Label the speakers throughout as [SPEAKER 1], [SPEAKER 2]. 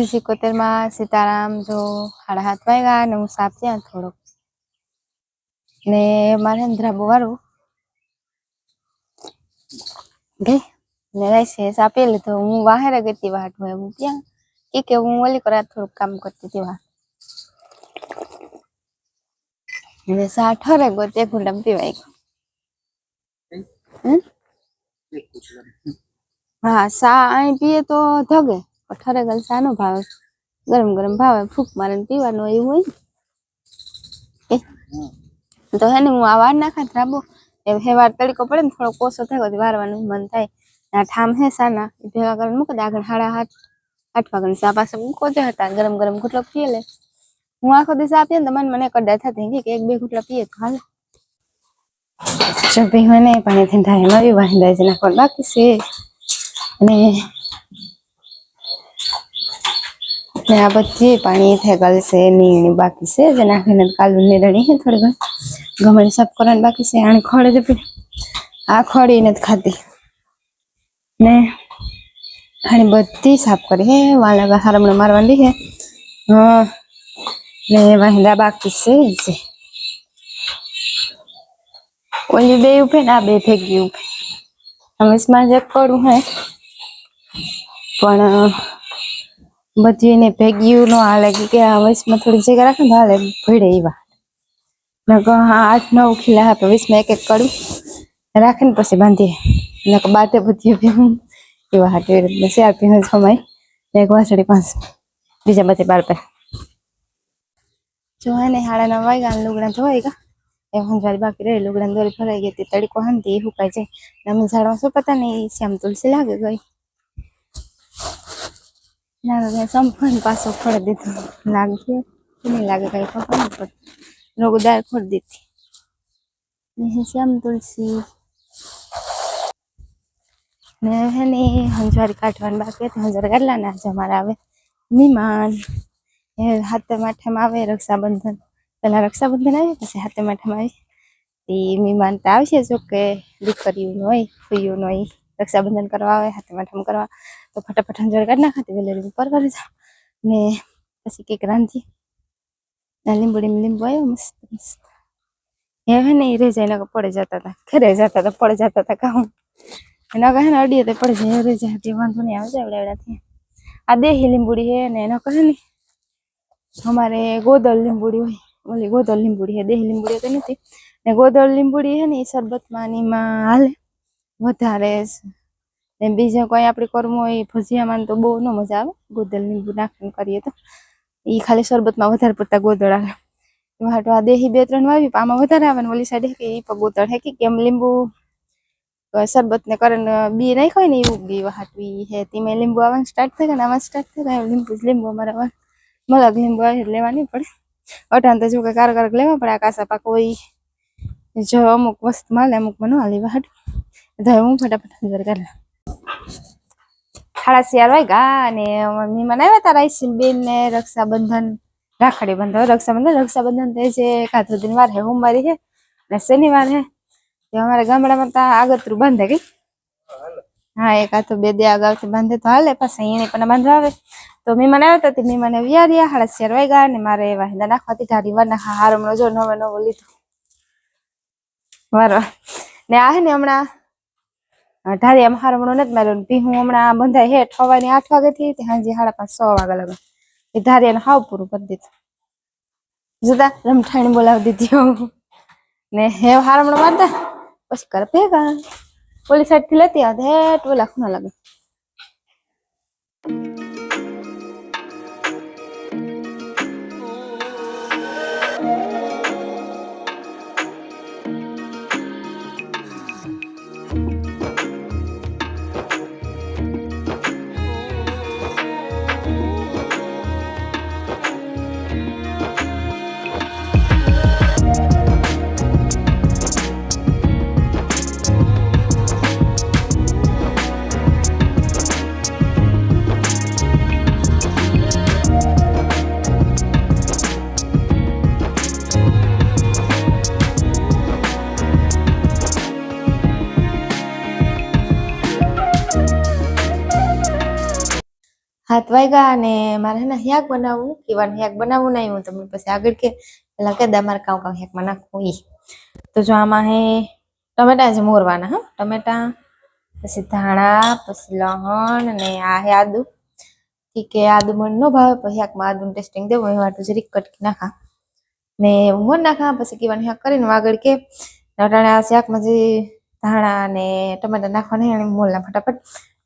[SPEAKER 1] જય સિકોતેરમાં સીતારામ જો સાડા હાથ વાગ્યા ને હું સાપ ત્યાં થોડોક. ને મારે ધ્રાબો વાળું ગઈ ને રાઈસે સાપી લીધો. હું વાહેર ગઈ વાટ હોય હું ત્યાં. કે કે હું ઓલી કરા થોડુંક કામ કરતી હતી વાત ને સા ઠરે ગોતે ગુંડમ પીવાય ગયો? હા સા અહીં પીએ તો ધગે. પણ ઠરે ગયેલ સા નો ભાવે. ગરમ ગરમ ભાવે. ફૂક મારે પીવાનું એવું હોય તો હે ને હું આ વાર નાખા એમ હે વાર તડકો પડે ને થોડો કોસો થાય વારવાનું મન થાય. આ ઠામ હે સાના. ભેગા કરીને મૂકી આગળ હાડા આઠ આઠ વાગ્યાની સા પાસે મૂકો જ હતા. ગરમ ગરમ ઘૂંટલો પીએ લે. હું આખો દિવસ આપીએ ને તો મને મને કડાય થતી કે એક બે ઘૂંટલા પીએ તો હાલે. પીવા નહીં પાણી થી થાય મારી બી છે નાખવાનું બાકી છે. અને ને આ બધી પાણી થેગલ છે નીણી બાકી છે, જે નાખીને કાલુ નીરણી છે થોડી ઘણી. ગમણી સાફ કરવાની બાકી છે, આને ખોળે જ આ ખોળી નથી ખાતી. ને આને બધી સાફ કરી હે વાલા હારમણે મારવાની છે હા, ને વાંદા બાકી છે જે ઓલી બે ઉભે ને આ બે ભેગી ઉભે. હંમેશમાં જ કરું હે. પણ બધી એને ભેગી નો હાલે કે આ વયસમાં થોડી જગ્યા રાખે ને હાલે, ભીડે એવા નકર હા, આઠ, નવ ખીલા આપે વીસમાં એક એક કડું રાખે ને પછી બાંધીએ. નકર બાતે બધી ભેગું એવા હાટે રીતના ચાર પીને સમય. ને એક વાસળી પાંચ બીજા બધે બાર પે જો ને, હાડા નવ વાગ્યા ને લુગડા ધોવાઈ ગયા. એ હંજવારી બાકી રહી, લુગડા દોરી ભરાઈ ગઈ હતી, તડકો હાંતી એ હુકાઈ જાય. અમે ઝાડવા શું પતા ને એ શ્યામ તુલસી લાગે ગઈ. પાછો ફોડી દીધો. ને શ્યામ તુલસી. ને હે હંજવારી કાઢવાની બાકી હતી. હંજવારી કાઢલા ને આજે અમારે આવે? મહેમાન એ હાથે માઠામાં આવે રક્ષાબંધન. પેલા રક્ષાબંધન આવે, પછી હાથે માઠામાં આવે. એ મહેમાન તો આવશે જો કે, દીકરીઓનો હોય, ફૂઈઓનું હોય. રક્ષાબંધન કરવા આવે, હાથે માઠમ કરવા, તો ફટાફટ હંજવારી કાઢી નાખાતી, વેલેરી ઉપર કરી જા ને પછી કેક રાંધી. ના લીંબુડી લીંબુ આવ્યો, મસ્ત મસ્ત. એ હે ને જાય, નકર પડે જતા હતા ઘરે જતા હતા પડે જતા હતા કામ એના કહે ને અડીએ તો પડે જાય રે જાય તે વાંધો નહીં આવે જાય એવડાથી આ દેહી લીંબુડી હે ને, એનો કહે ને અમારે ગોદળ લીંબુડી હોય, ઓલી ગોદળ લીંબુડી હે, દેહી લીંબુડી તો નથી. ને ગોદળ લીંબુડી હે ને, એ શરબતમાં હાલે. વધારે ને બીજા કોઈ આપણે કરવું હોય ભજીયામાં તો બહુ ન મજા આવે. ગોદળ લીંબુ નાખીને કરીએ તો. એ ખાલી શરબતમાં વધારે પડતા ગોદળ આવે. એમાં આ દેહી બે ત્રણ વાવી આમાં વધારે આવે ને ઓલી સાઈડ કે એ પણ ગોદળ હે કે કેમ લીંબુ શરબત ને કરીને બી નાખ્યો હોય ને એવું બી હાટું એ હે તેમાં લીંબુ આવવાનું સ્ટાર્ટ થાય ને આમાં સ્ટાર્ટ થાય લીંબુ લીંબુ અમારે મલક લીંબુ આવે લેવાની પડે. અટાણ તો જો કે કાર કારક લેવા પડે, આ કાસા પાક હોય. જો અમુક વસ્તુ માલે અમુક મને હાલી હાટું. હું ફટાફટ અંદર કરી સાડા ચાર વાગ્યા અને મહેમાન આવ્યા હતા રાઈસીન બેન ને રક્ષાબંધન, રાખડી બંધ રક્ષાબંધન રક્ષાબંધન તો છે કાતો દિન વાર હે સોમવારી હે ને શનિવાર હે તે અમારા ગામડામાં તો આગતરું બાંધે કઈ હા, એક આ તો બે દે અગાઉથી બાંધે તો હાલે, પાછા એને પણ બાંધવા આવે. તો મહેમાન આવ્યા હતા, તે મહેમાન વિયાર્યા સાડા ચાર વાગ્યા અને મારે વાહિંદા નાખવાથી ઢારી વાર નાખા હારમનો જો નવો નવો લીધો. મારો ને આ હે ને હમણાં ઢારી આમ હારમણો નથી માર્યો ભી હું હમણાં બંધાય હે ઠવાની આઠ વાગે થી ત્યાં જે સાડા પાંચ છ વાગે લગન એ ધારિયાને હાવ પૂરું કરી દીધું. જતા રમઠાણી બોલાવી દીધી. ને હે હારમણો મારતા? પછી કર ભેગા. પોલીસ સાઈડથી લેતી આવતે, હે, ટોલા ખૂણા લાગે હાથ વાગ્યા અને મારે ને શાક બનાવવું કીવાનું હ્યાક બનાવવું નહીં હું તમને પછી આગળ કે, પેલા કે દા મારે કાઉ કાઉ હેકમાં નાખવું એ તો જો આમાં હે ટમેટા જ મોરવાના, હા, ટમેટા, પછી ધાણા, પછી લહણ અને આ હે આદુ. કે આદુ મને ન ભાવે પછી શાકમાં આદુનું ટેસ્ટિંગ દેવું એ માટે જરીક કટકી નાખા. ને હું નાખા, પછી કીવાનું હ્યાક કરીને આગળ કે નટાણા શાકમાં જે ધાણા ને ટમેટા નાખવાના અને મોલના ફટાફટ,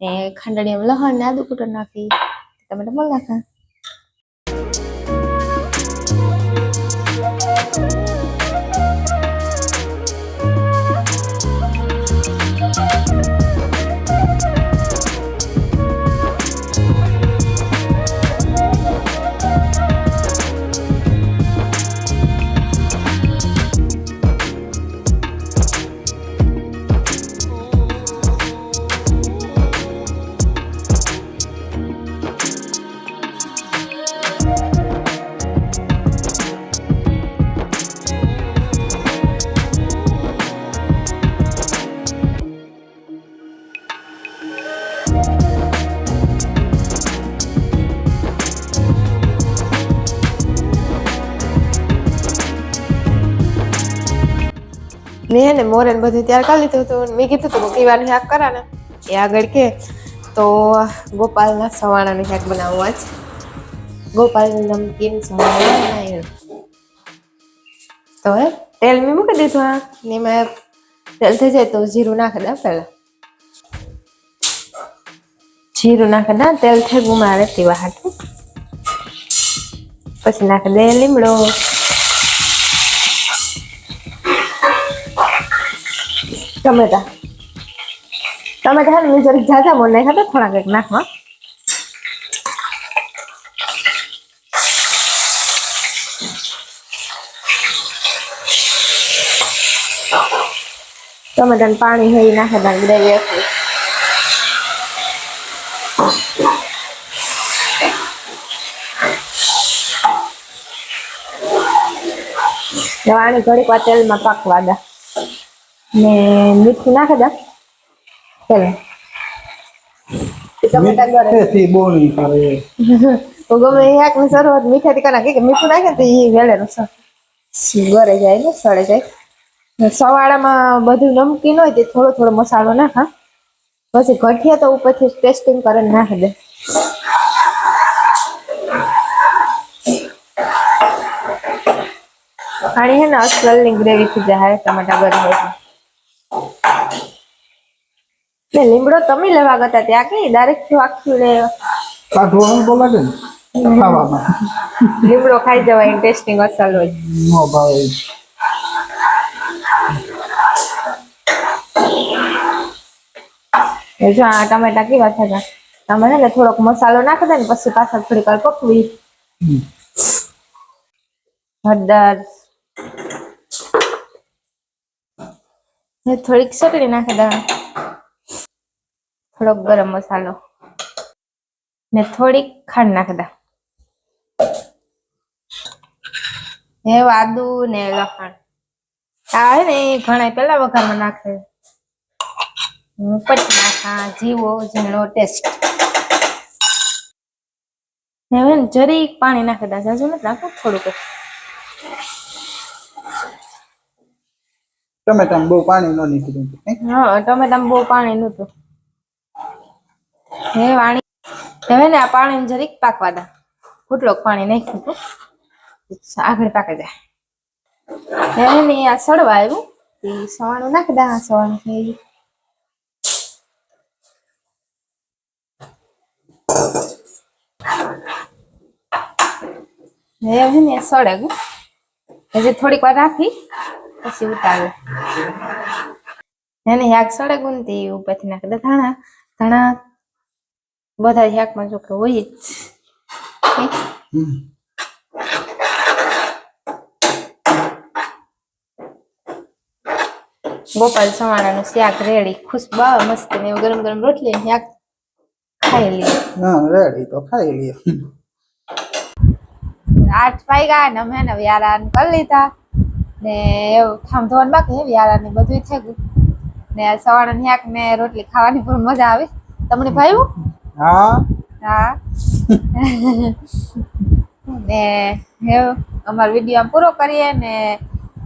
[SPEAKER 1] ને ખાંડણી લહણ ને આદુ કૂટર નાખી. ટમેટા મોલ નાખા મેં હે ને મોરે બધું તૈયાર કરી લીધું હતું મેં કીધું હતું કીવાનું શાક કરા એ આગળ કે, તો ગોપાલના સવાણાનું શાક બનાવવું આજ. ગોપાલ નમકીન સવાણા તો હે, તેલ મેં મૂકી દીધું આ, ને એમાં તેલ થઈ જાય તો જીરું નાખી દે પહેલા. જીરું નાખી દે, તેલ થઈ ગુમાવે તેવા હાટું પછી નાખી દે લીમડો. ટમેટા ટમેટા હે ને મેં જરીક ઝાઝા બોલ નાખ્યા હતા થોડા કંઈક નાખવા ટમેટાને પાણી હોય નાખે નાખી દે ગ્રેવી હતી વાણી ઘડીક વાર તેલમાં પાકવા દે. ને મીઠું નાખે દા ગળે
[SPEAKER 2] મીઠેથી બોલી કરે
[SPEAKER 1] તો ગમે એક ની શરૂઆત મીઠાથી કરા. કે મીઠું નાખે તો એ વેળેનું ગળે જાય ને સળે જાય. સવાળામાં બધું નમકીન હોય તે થોડો થોડો મસાલો નાખા પછી ગઠિયા તો ઉપરથી ટેસ્ટિંગ કરીને નાખી દે. આની હે ને અસલની ગ્રેવી થઈ જાય ટમાટા ગરમ હોય તો. લીમડો તમે લેવા ગયા ત્યાં? કઈ ડાયરેક્ટ આખું લે
[SPEAKER 2] કાઢવાનું લાગે ને ખાવામાં.
[SPEAKER 1] લીમડો ખાઈ જવાય ઇન્ટરેસ્ટિંગ અસલ હોય.
[SPEAKER 2] નો ભાવે
[SPEAKER 1] એ. જો આ ટમેટા કેવા થતા તમે ને થોડોક મસાલો નાખી દે ને પછી પાછળ થોડીક વાર પકવી. હળદર. થોડીક ચટણી નાખી દે. થોડોક ગરમ મસાલો. ને થોડીક ખાંડ નાખી દે ને આદુ ને લસણ. આ હે ને ઘણા પેલા વઘારમાં નાખે. પછી નાખા જીવો ઝીણો ટેસ્ટ હવે ને જરીક પાણી નાખી દે જાજુ નથી નાખો થોડુંક.
[SPEAKER 2] ટમેટામાં બહુ પાણી ન નીકળ્યું
[SPEAKER 1] હા ટમેટામાં બહુ પાણી નહોતું. હે વાણી? હવે ને આ પાણી જરીક પાકવા દા. ફૂટલો પાણી નાખ્યું હતું આગળ પાકી જાય હવે ને આ સડવા આવ્યું. એ સવાણું નાખી દા સવાણું થઈ ને સળે ગયું. હજી થોડીક વાર રાખી, પછી ઉતારે. એને શાક સળે ગુંતી ઉપરથી નાખી દે ધાણા. ધાણા બધા શાકમાં જો કે હોય જ. ગોપાલ સવાણાનું શાક રેડી ખુશબા મસ્ત ને ગરમ ગરમ રોટલી ને શાક ખાઈ લઈએ
[SPEAKER 2] હા રેડી તો ખાઈ લઈએ
[SPEAKER 1] આઠ વાગ્યા ને અમે ને વ્યારાન કરી લીધા ને એવું ઠામ ધોવાનું બાકી હે વ્યારા ને બધું થઈ ગયું ને સવાણા શાક ને રોટલી ખાવાની પણ મજા આવે. તમને ભાવ્યું?
[SPEAKER 2] હા
[SPEAKER 1] હા ને હે અમારો વીડિયો પૂરો કરીએ ને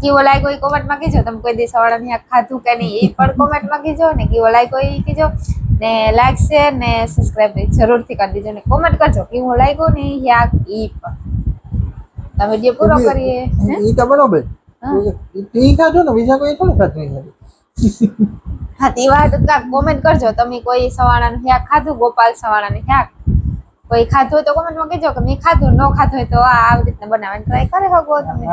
[SPEAKER 1] કેવો લાગ્યો એ કોમેન્ટમાં કહેજો તમે કોઈ દિવસ સવાળાની શાક ખાધું કે નહીં એ પણ કોમેન્ટમાં કહેજો ને કેવો લાગ્યો એ કહેજો ને લાઈક શેર ને સબસ્ક્રાઈબ જરૂરથી કરી દેજો ને કોમેન્ટ કરજો કેવો લાગ્યો ને યા એ પણ તમે વીડિયો પૂરો કરીએ?
[SPEAKER 2] ઈ તો બરોબર. ઈ ખાધું ને બીજા કોઈ થોડું ખાતું.
[SPEAKER 1] હા તે વાત કોમેન્ટ કરજો. તમે કોઈ સવાણાનું શાક ખાધું ગોપાલ સવાણાનું શાક? કોઈ ખાધું હોય તો કોમેન્ટમાં કહેજો. કે મેં ખાધું ન ખાધું હોય તો આ આવી રીતના બનાવવાની ટ્રાય કરી શકો. તમે